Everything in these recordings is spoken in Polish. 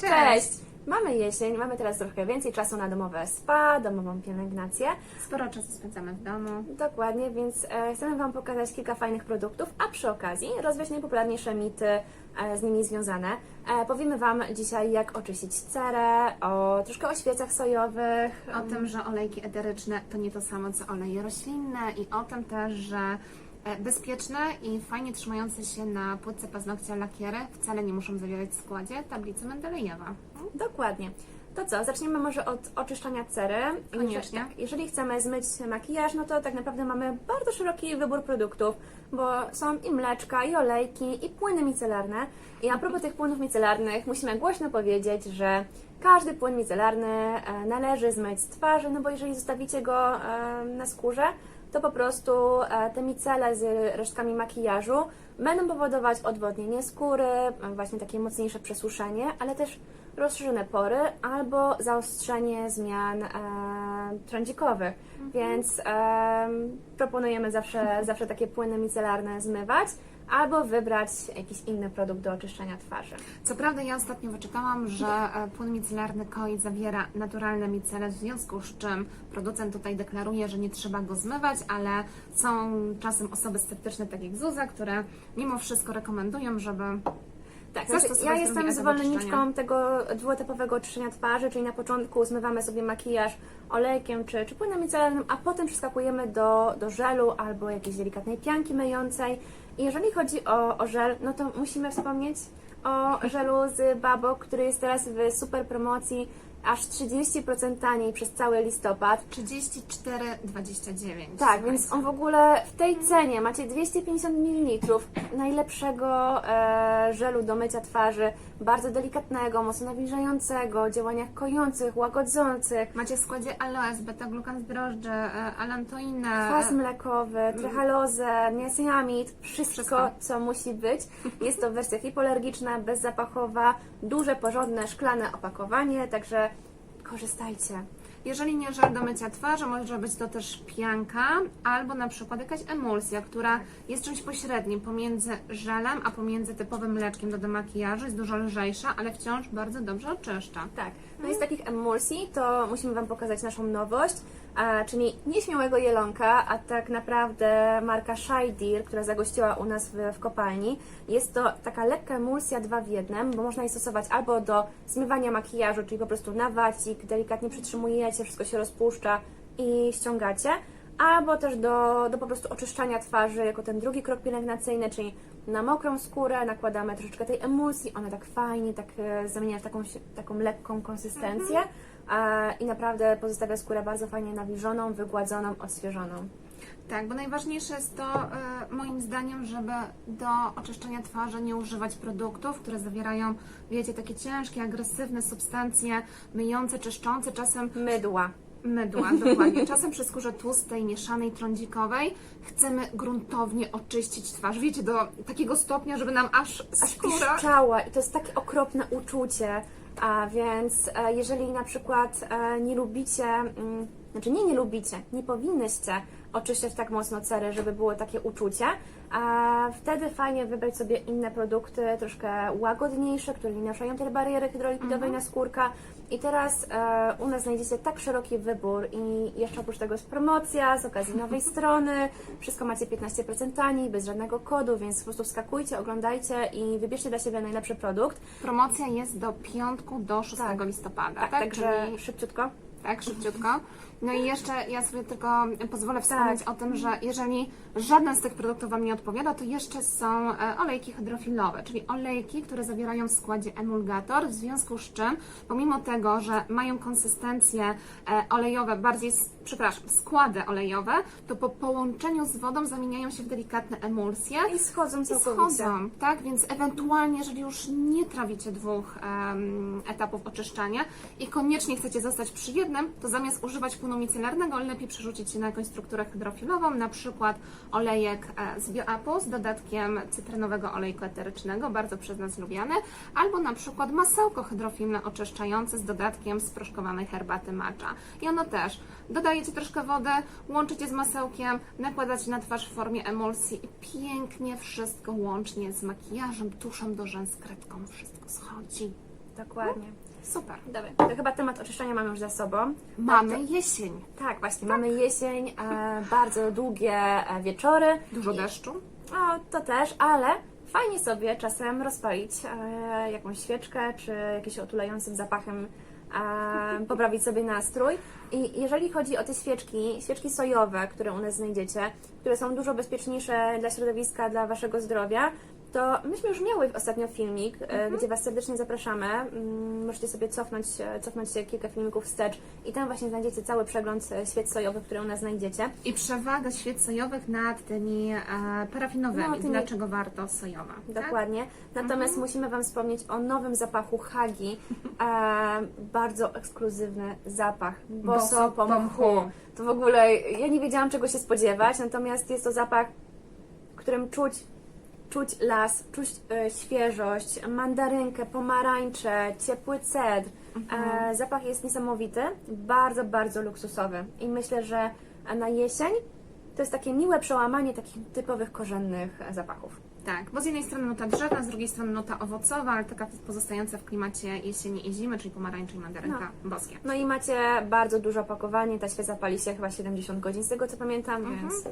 Cześć! Mamy jesień, mamy teraz trochę więcej czasu na domowe spa, domową pielęgnację. Sporo czasu spędzamy w domu. Dokładnie, więc e, chcemy Wam pokazać kilka fajnych produktów, a przy okazji rozwiać najpopularniejsze mity e, z nimi związane. E, powiemy Wam dzisiaj, jak oczyścić cerę, o troszkę o świecach sojowych. O tym, że olejki eteryczne to nie to samo co oleje roślinne i o tym też, że bezpieczne i fajnie trzymające się na płytce paznokcia lakiery wcale nie muszą zawierać w składzie tablicy Mendelejewa. Dokładnie. To co, zaczniemy może od oczyszczania cery. Koniecznie. Tak, jeżeli chcemy zmyć makijaż, no to tak naprawdę mamy bardzo szeroki wybór produktów, bo są i mleczka, i olejki, i płyny micelarne. I a propos tych płynów micelarnych, musimy głośno powiedzieć, że każdy płyn micelarny e, należy zmyć z twarzy, no bo jeżeli zostawicie go e, na skórze, to po prostu te micele z resztkami makijażu będą powodować odwodnienie skóry, właśnie takie mocniejsze przesuszenie, ale też rozszerzone pory albo zaostrzenie zmian e, trądzikowych. Więc e, proponujemy zawsze, zawsze takie płyny micelarne zmywać albo wybrać jakiś inny produkt do oczyszczania twarzy. Co prawda ja ostatnio wyczytałam, że e, płyn micelarny KOI zawiera naturalne micele, w związku z czym producent tutaj deklaruje, że nie trzeba go zmywać, ale są czasem osoby sceptyczne, tak jak Zuza, które mimo wszystko rekomendują, żeby Tak, znaczy, ja jestem zwolenniczką tego dwuetapowego oczyszczenia twarzy, czyli na początku zmywamy sobie makijaż olejkiem czy, czy płynem micelarnym, a potem przeskakujemy do, do żelu albo jakiejś delikatnej pianki myjącej. Jeżeli chodzi o, o żel, no to musimy wspomnieć o żelu z Babok, który jest teraz w super promocji aż 30% taniej przez cały listopad. 34,29. Tak, więc on w ogóle w tej cenie macie 250 ml najlepszego e, żelu do mycia twarzy, bardzo delikatnego, mocno nawilżającego, działaniach kojących, łagodzących, Macie w składzie aloes, beta-glukan z drożdży, e, alantoinę. kwas mlekowy, trechalozę, niacinamid, wszystko, Wszystko. co musi być. Jest to wersja hipoalergiczna, bezzapachowa, duże, porządne, szklane opakowanie, także korzystajcie. Jeżeli nie żel do mycia twarzy, może być to też pianka albo na przykład jakaś emulsja, która jest czymś pośrednim pomiędzy żelem, a pomiędzy typowym mleczkiem do demakijażu. Jest dużo lżejsza, ale wciąż bardzo dobrze oczyszcza. Tak. No i z takich emulsji to musimy Wam pokazać naszą nowość, czyli nieśmiałego jelonka, a tak naprawdę marka Shy która zagościła u nas w, w kopalni. Jest to taka lekka emulsja dwa w jednym, bo można jej stosować albo do zmywania makijażu, czyli po prostu na wacik, delikatnie przytrzymujecie, wszystko się rozpuszcza i ściągacie, albo też do, do po prostu oczyszczania twarzy jako ten drugi krok pielęgnacyjny, czyli na mokrą skórę nakładamy troszeczkę tej emulsji, ona tak fajnie tak e, zamienia w taką, taką lekką konsystencję e, i naprawdę pozostawia skórę bardzo fajnie nawilżoną, wygładzoną, odświeżoną. Tak, bo najważniejsze jest to, e, moim zdaniem, żeby do oczyszczenia twarzy nie używać produktów, które zawierają, wiecie, takie ciężkie, agresywne substancje myjące, czyszczące, czasem Mydła. Mydła, dokładnie. Czasem przy skórze tłustej, mieszanej, trądzikowej chcemy gruntownie oczyścić twarz. Wiecie, do takiego stopnia, żeby nam aż Aż skóra... piszczała i to jest takie okropne uczucie, a więc e, jeżeli na przykład e, nie lubicie, mm, znaczy nie nie lubicie, nie powinnyście oczyszczać tak mocno cery, żeby było takie uczucie, a wtedy fajnie wybrać sobie inne produkty, troszkę łagodniejsze, które nie naruszają tej bariery hydrolipidowej na skórka. I teraz e, u nas znajdziecie tak szeroki wybór i jeszcze oprócz tego jest promocja z okazji nowej strony. Wszystko macie 15% taniej, bez żadnego kodu, więc po prostu wskakujcie, oglądajcie i wybierzcie dla siebie najlepszy produkt. Promocja jest do piątku, do 6 Tak. listopada, Tak, tak? także Czyli szybciutko. Tak, szybciutko. No i jeszcze ja sobie tylko pozwolę wspomnieć Tak. o tym, że jeżeli żaden z tych produktów Wam nie odpowiada, to jeszcze są e, olejki hydrofilowe, czyli olejki, które zawierają w składzie emulgator, w związku z czym, pomimo tego, że mają konsystencję e, olejowe, bardziej, przepraszam, składy olejowe, to po połączeniu z wodą zamieniają się w delikatne emulsje. I schodzą I całkowicie. schodzą, tak? Więc ewentualnie, jeżeli już nie trawicie dwóch em, etapów oczyszczania i koniecznie chcecie zostać przy jednym, to zamiast używać płynu micelarnego, lepiej przerzucić się na jakąś strukturę hydrofilową, na przykład olejek e, z bioapu z dodatkiem cytrynowego olejku eterycznego, bardzo przez nas lubiany, albo na przykład masełko hydrofilne oczyszczające z dodatkiem sproszkowanej herbaty matcha. I ono też dodajecie troszkę wody, łączycie z masełkiem, nakładacie na twarz w formie emulsji i pięknie wszystko łącznie z makijażem, tuszem do rzęs, kredką, wszystko schodzi. Dokładnie. Super. Dobra, to chyba temat oczyszczania mamy już za sobą. Mamy To- jesień. Tak, właśnie, mamy jesień, e, bardzo długie e, wieczory. Dużo deszczu. O, to też, ale fajnie sobie czasem rozpalić e, jakąś świeczkę, czy jakimś otulającym zapachem poprawić sobie nastrój. I jeżeli chodzi o te świeczki, świeczki sojowe, które u nas znajdziecie, które są dużo bezpieczniejsze dla środowiska, dla Waszego zdrowia, to myśmy już miały ostatnio filmik, e, gdzie Was serdecznie zapraszamy. Mm, Możecie sobie cofnąć, e, cofnąć się kilka filmików wstecz i tam właśnie znajdziecie cały przegląd e, świec sojowych, które u nas znajdziecie. I przewaga świec sojowych nad tymi e, parafinowymi. No, tymi- Dlaczego warto sojowa? tak? Dokładnie. Natomiast musimy Wam wspomnieć o nowym zapachu Hagi. E, bardzo ekskluzywny zapach. Boso Boso. To w ogóle ja nie wiedziałam czego się spodziewać, natomiast jest to zapach, którym czuć, czuć las, czuć e, świeżość, mandarynkę, pomarańcze, ciepły cedr. E, zapach jest niesamowity, bardzo, bardzo luksusowy. I myślę, że na jesień to jest takie miłe przełamanie takich typowych korzennych e, zapachów. Tak, bo z jednej strony nuta drzewna, z drugiej strony nuta owocowa, ale taka pozostająca w klimacie jesieni i zimy, czyli pomarańcze i mandarynka boskie. No i macie bardzo duże opakowanie, ta świeca pali się chyba 70 godzin z tego co pamiętam, więc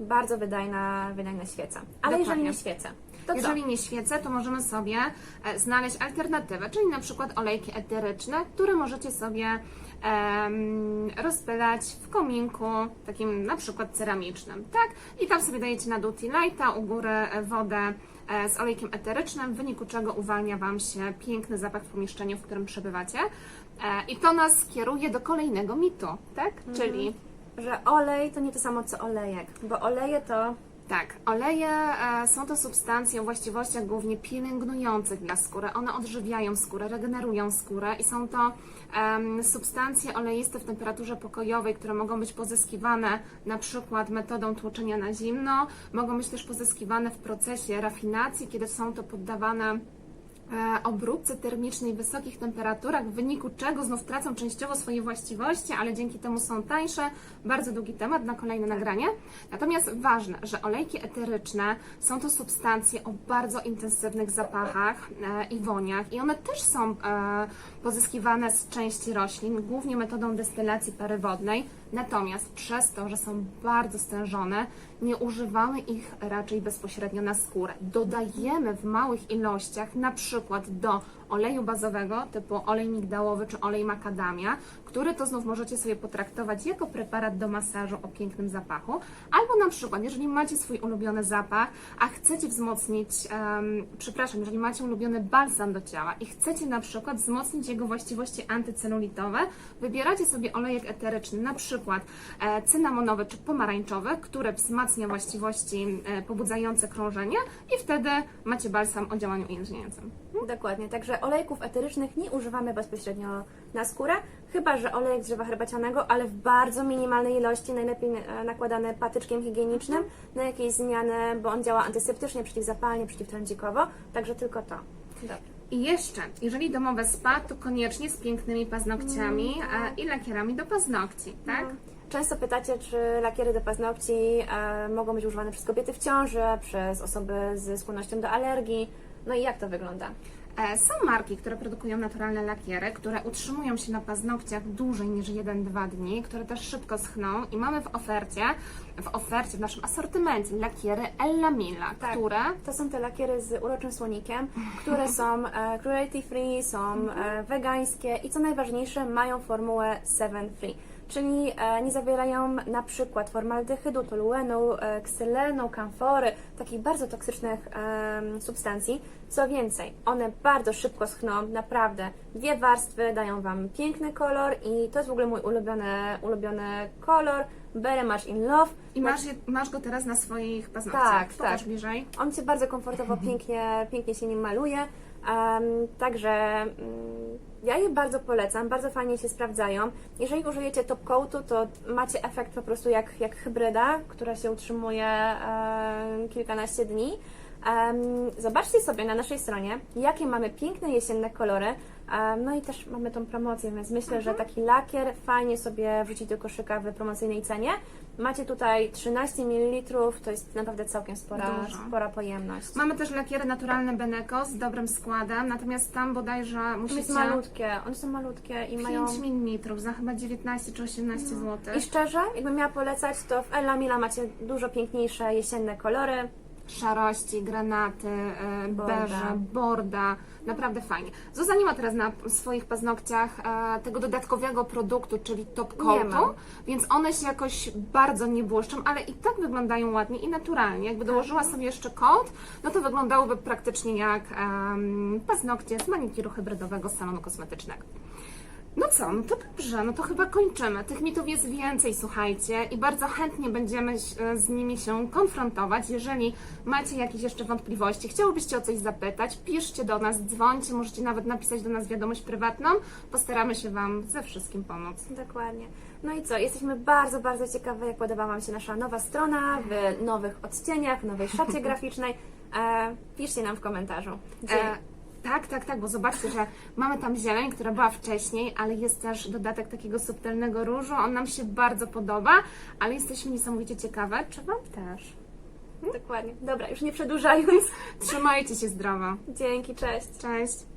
bardzo wydajna, wydajna świeca. Ale jeżeli Dokładnie. nie świecę, to co? Jeżeli nie świecę, to możemy sobie e, znaleźć alternatywę, czyli na przykład olejki eteryczne, które możecie sobie em, rozpylać w kominku, takim na przykład ceramicznym, tak? I tam sobie dajecie na tea lighta, u góry e, wodę e, z olejkiem eterycznym, w wyniku czego uwalnia Wam się piękny zapach w pomieszczeniu, w którym przebywacie. I to nas kieruje do kolejnego mitu, tak? Czyli Że olej to nie to samo co olejek, bo oleje to Tak, oleje e, są to substancje o właściwościach głównie pielęgnujących dla skóry. One odżywiają skórę, regenerują skórę i są to substancje oleiste w temperaturze pokojowej, które mogą być pozyskiwane na przykład metodą tłoczenia na zimno, mogą być też pozyskiwane w procesie rafinacji, kiedy są to poddawane obróbce termicznej wysokich temperaturach, w wyniku czego znów tracą częściowo swoje właściwości, ale dzięki temu są tańsze. Bardzo długi temat na kolejne nagranie. Natomiast ważne, że olejki eteryczne są to substancje o bardzo intensywnych zapachach e, i woniach i one też są e, pozyskiwane z części roślin, głównie metodą destylacji pary wodnej. Natomiast przez to, że są bardzo stężone, nie używamy ich raczej bezpośrednio na skórę. Dodajemy w małych ilościach, na przykład do oleju bazowego typu olej migdałowy czy olej makadamia, który to znów możecie sobie potraktować jako preparat do masażu o pięknym zapachu. Albo na przykład, jeżeli macie swój ulubiony zapach, a chcecie wzmocnić, em, przepraszam, jeżeli macie ulubiony balsam do ciała i chcecie na przykład wzmocnić jego właściwości antycelulitowe, wybieracie sobie olejek eteryczny, na przykład e, cynamonowy czy pomarańczowy, który wzmacnia właściwości e, pobudzające krążenie i wtedy macie balsam o działaniu ujędrniającym. dokładnie. Także olejków eterycznych nie używamy bezpośrednio na skórę, chyba że olejek z drzewa herbacianego, ale w bardzo minimalnej ilości, najlepiej e, nakładany patyczkiem higienicznym na jakieś zmiany, bo on działa antyseptycznie, przeciwzapalnie, przeciwtrądzikowo, także tylko to. I jeszcze, jeżeli domowe spa, to koniecznie z pięknymi paznokciami e, i lakierami do paznokci, tak? Często pytacie, czy lakiery do paznokci e, mogą być używane przez kobiety w ciąży, przez osoby ze skłonnością do alergii. No i jak to wygląda? E, Są marki, które produkują naturalne lakiery, które utrzymują się na paznokciach dłużej niż 1-2 dni, które też szybko schną i mamy w ofercie, w ofercie, w naszym asortymencie lakiery Ella Mila, Tak. które To są te lakiery z uroczym słonikiem, które są e, cruelty free, są e, wegańskie i co najważniejsze, mają formułę 7 free. Czyli e, nie zawierają na przykład formaldehydu, toluenu, e, ksylenu, kamfory, takich bardzo toksycznych em, substancji. Co więcej, one bardzo szybko schną, naprawdę. Dwie warstwy dają Wam piękny kolor i to jest w ogóle mój ulubiony, ulubiony kolor. Very much in love. i masz, je, masz go teraz na swoich paznokciach. Tak, Pokaż tak. bliżej. On się bardzo komfortowo, pięknie, pięknie się nim maluje. Także mm, ja je bardzo polecam, bardzo fajnie się sprawdzają. Jeżeli użyjecie top coatu, to macie efekt po prostu jak, jak hybryda, która się utrzymuje kilkanaście dni. Zobaczcie sobie na naszej stronie, jakie mamy piękne jesienne kolory. No i też mamy tą promocję, więc myślę, że taki lakier fajnie sobie wrzucić do koszyka w promocyjnej cenie. Macie tutaj 13 ml, to jest naprawdę całkiem spora, Dużo. spora pojemność. Mamy też lakiery naturalne Beneko z dobrym składem, natomiast tam bodajże To jest musicie malutkie, one są malutkie i 5 mają... ml za chyba 19 czy 18 zł. I szczerze, jakbym miała polecać, to w Ella Mila macie dużo piękniejsze jesienne kolory. Szarości, granaty, e, Borda. beże, borda. Naprawdę fajnie. Zuza nie ma teraz na swoich paznokciach e, tego dodatkowego produktu, czyli top coatu, więc one się jakoś bardzo nie błyszczą, ale i tak wyglądają ładnie i naturalnie. Jakby dołożyła sobie jeszcze coat, no to wyglądałyby praktycznie jak paznokcie z manikiru hybrydowego salonu kosmetycznego. No co, no to dobrze, no to chyba kończymy. Tych mitów jest więcej, słuchajcie, i bardzo chętnie będziemy e, z nimi się konfrontować. Jeżeli macie jakieś jeszcze wątpliwości, chciałybyście o coś zapytać, piszcie do nas, dzwońcie, możecie nawet napisać do nas wiadomość prywatną. Postaramy się Wam ze wszystkim pomóc. Dokładnie. No i co? Jesteśmy bardzo, bardzo ciekawe, jak podoba Wam się nasza nowa strona w nowych odcieniach, nowej szacie graficznej. E, piszcie nam w komentarzu. Dzie- E, tak, tak, tak, bo zobaczcie, że mamy tam zieleń, która była wcześniej, ale jest też dodatek takiego subtelnego różu. On nam się bardzo podoba, ale jesteśmy niesamowicie ciekawe, czy Wam też. Dokładnie. Dobra, już nie przedłużając. Trzymajcie się zdrowo. Dzięki, cześć. Cześć.